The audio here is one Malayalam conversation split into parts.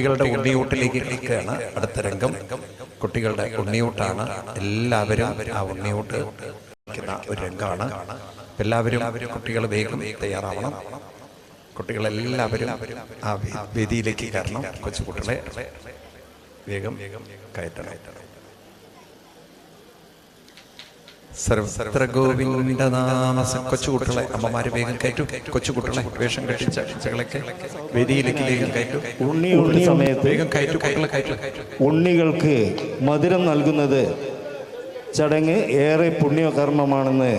കുട്ടികളുടെ ഉണ്ണിയൂട്ടിലേക്ക് കിടക്കുകയാണ് അടുത്ത രംഗം കുട്ടികളുടെ ഉണ്ണിയൂട്ടാണ്. എല്ലാവരും ആ ഉണ്ണിയൂട്ട് ഒരു രംഗമാണ്. എല്ലാവരും കുട്ടികൾ വേഗം തയ്യാറാവണം. കുട്ടികളെല്ലാവരും ആ വേദിയിലേക്ക് കയറണം. കൊച്ചുകുട്ടികളെ വേഗം കയറ്റണം. സർവത്ര ഗോവിന്ദനാമ കൊച്ചുകുട്ടികളെ അമ്മമാര് വേഗം കയറ്റു. കൊച്ചുകുട്ടികളെ വേഷം കെട്ടിച്ച വേദിയിലേക്ക് വേഗം കയറ്റു. ഉണ്ണി സമയത്ത് വേഗം കയറ്റു. കുട്ടികളെ കയറ്റു. ഉണ്ണികൾക്ക് മധുരം നൽകുന്നത് ചടങ്ങ് ഏറെ പുണ്യകർമ്മമാണെന്ന്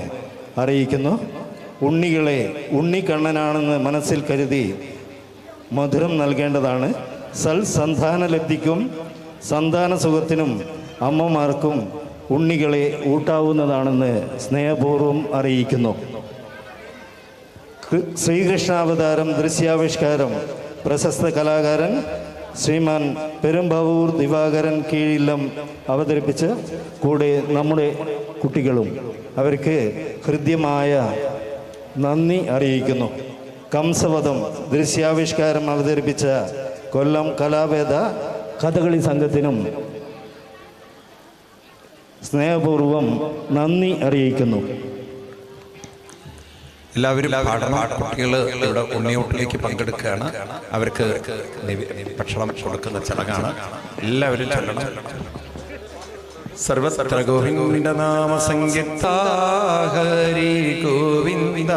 അറിയിക്കുന്നു. ഉണ്ണികളെ ഉണ്ണിക്കണ്ണനാണെന്ന് മനസ്സിൽ കരുതി മധുരം നൽകേണ്ടതാണ്. സൽ സന്താനലബ്ധിക്കും സന്താന സുഖത്തിനും അമ്മമാർക്കും ഉണ്ണികളെ ഊട്ടാവുന്നതാണെന്ന് സ്നേഹപൂർവം അറിയിക്കുന്നു. ശ്രീകൃഷ്ണാവതാരം ദൃശ്യാവിഷ്കാരം പ്രശസ്ത കലാകാരൻ ശ്രീമാൻ പെരുമ്പാവൂർ ദിവാകരൻ കീഴില്ലം അവതരിപ്പിച്ച് കൂടെ നമ്മുടെ കുട്ടികളും അവർക്ക് ഹൃദ്യമായ നന്ദി അറിയിക്കുന്നു. കംസവധം ദൃശ്യാവിഷ്കാരം അവതരിപ്പിച്ച കൊല്ലം കലാവേദ കഥകളി സംഘത്തിനും സ്നേഹപൂർവം നന്ദി അറിയിക്കുന്നു. എല്ലാവരും കുട്ടികൾ ഇവിടെ ഉണ്ണിയോട്ടിലേക്ക് പങ്കെടുക്കുകയാണ്. അവർക്ക് ഭക്ഷണം കൊടുക്കുന്ന ചടങ്ങാണ്. എല്ലാവരും ചൊല്ലണം. സർവത്ര ഗോവിന്ദ നാമ ഹരി ഗോവിന്ദ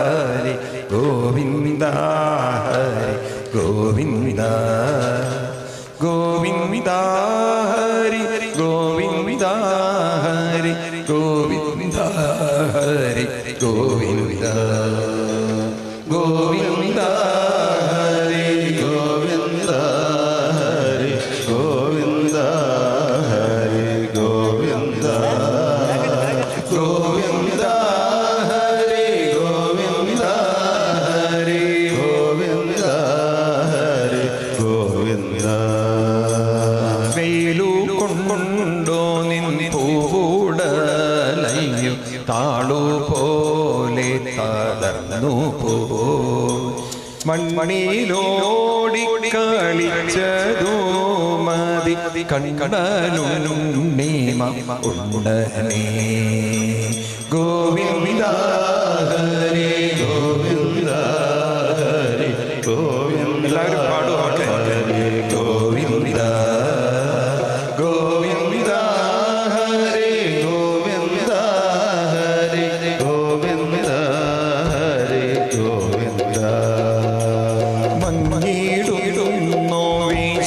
ഹരി ഗോവിന്ദ ഹരി ഗോവിന്ദ ഗോവിന്ദ ഹരി ഗോവിന്ദ ഗോവിന്ദ ഹരി ഗോവിന്ദ. മൺമണിയിലോടി കളിച്ചതോ മതി കണ്ണനുണ്ണീമ ഉണ്ടനേ.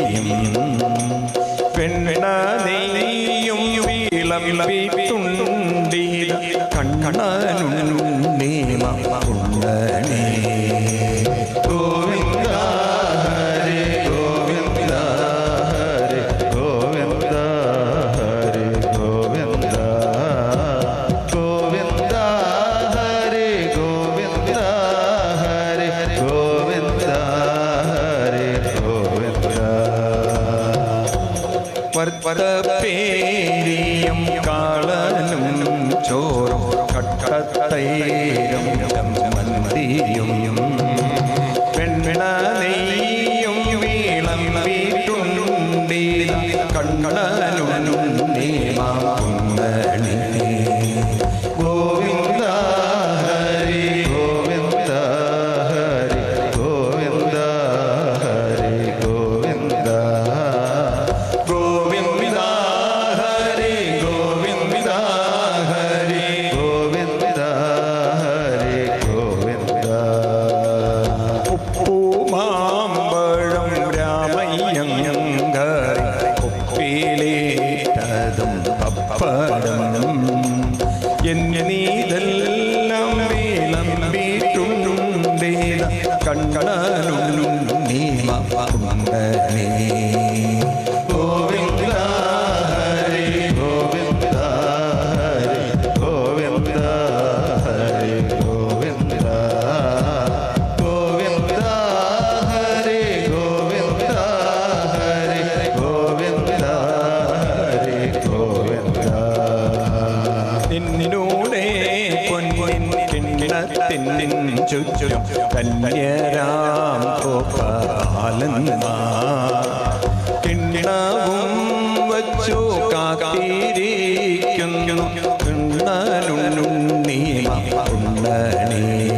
ചമ്മന്തിയും പെണ്ണ നെയ്യും വിളമ്പി തുണ്ടീല കണ്ണനുണ്ണീമ പേരിയം കാളനും ചോറോ കട്ടത്തൈരം മന്തിയും പെണ്ണ വീളം വീട്ടുണ്ടീല കണ്ണനുണ്ടി മാകും धन्य राम गोपालन्मा കിണ്ണവും വച്ചു കാത്തിരിക്കുന്നു. കിണ്ണലുണ്ണി ഉണ്ണണേ.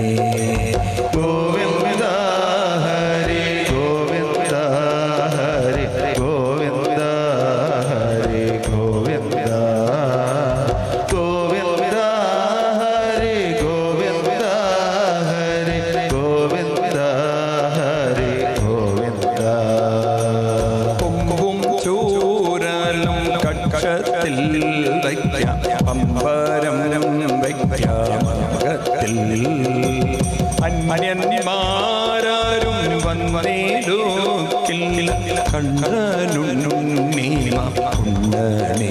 വന്നേടോക്കിൽ കണ്ണനുണ്ണി മണ്ണനേ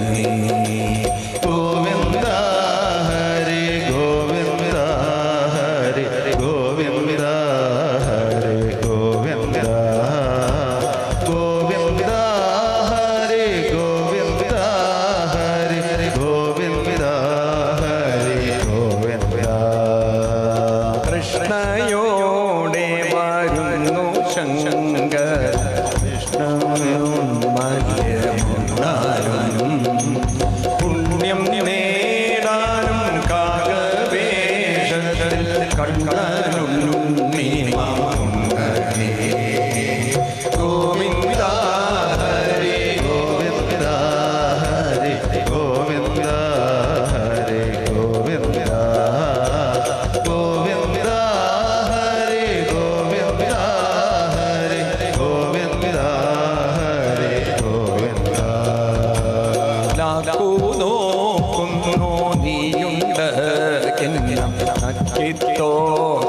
我给到。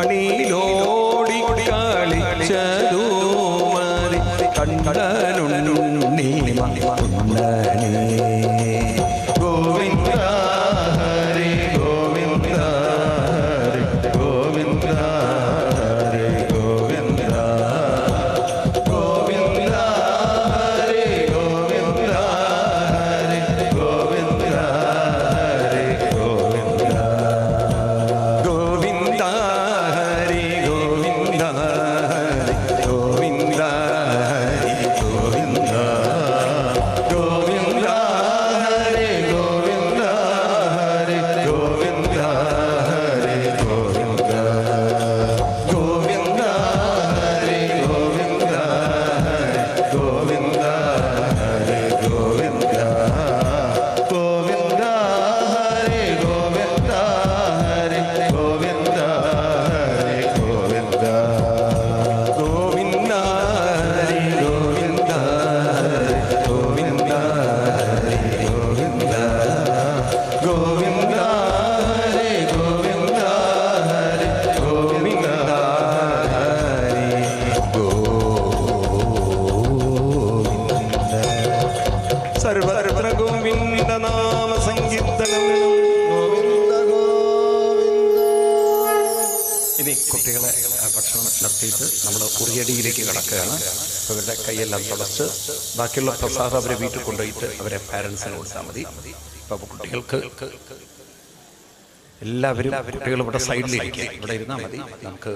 மணியிலோ ഉറിയടിയിലേക്ക് കിടക്കുകയാണ്. അവരുടെ കൈയെല്ലാം തുടച്ച് ബാക്കിയുള്ള പ്രസാദം അവരെ വീട്ടിൽ കൊണ്ടുപോയിട്ട് അവരെ പാരൻസിന് കൊടുത്താൽ മതി. അപ്പോൾ കുട്ടികൾക്ക് എല്ലാവരും കുട്ടികൾ ഇവിടെ സൈഡിലിരിക്കുക. ഇവിടെ ഇരുന്നാൽ മതി. നമുക്ക്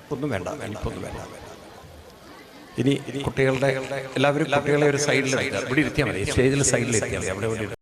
ഇപ്പൊന്നും വേണ്ട. ഇപ്പൊന്നും വേണ്ട. ഇനി കുട്ടികളുടെ എല്ലാവരും കുട്ടികളെ ഒരു സൈഡിൽ ഇവിടെ ഇരുത്തിയാൽ മതി. സ്റ്റേജിൽ സൈഡിൽ മതി. അവിടെ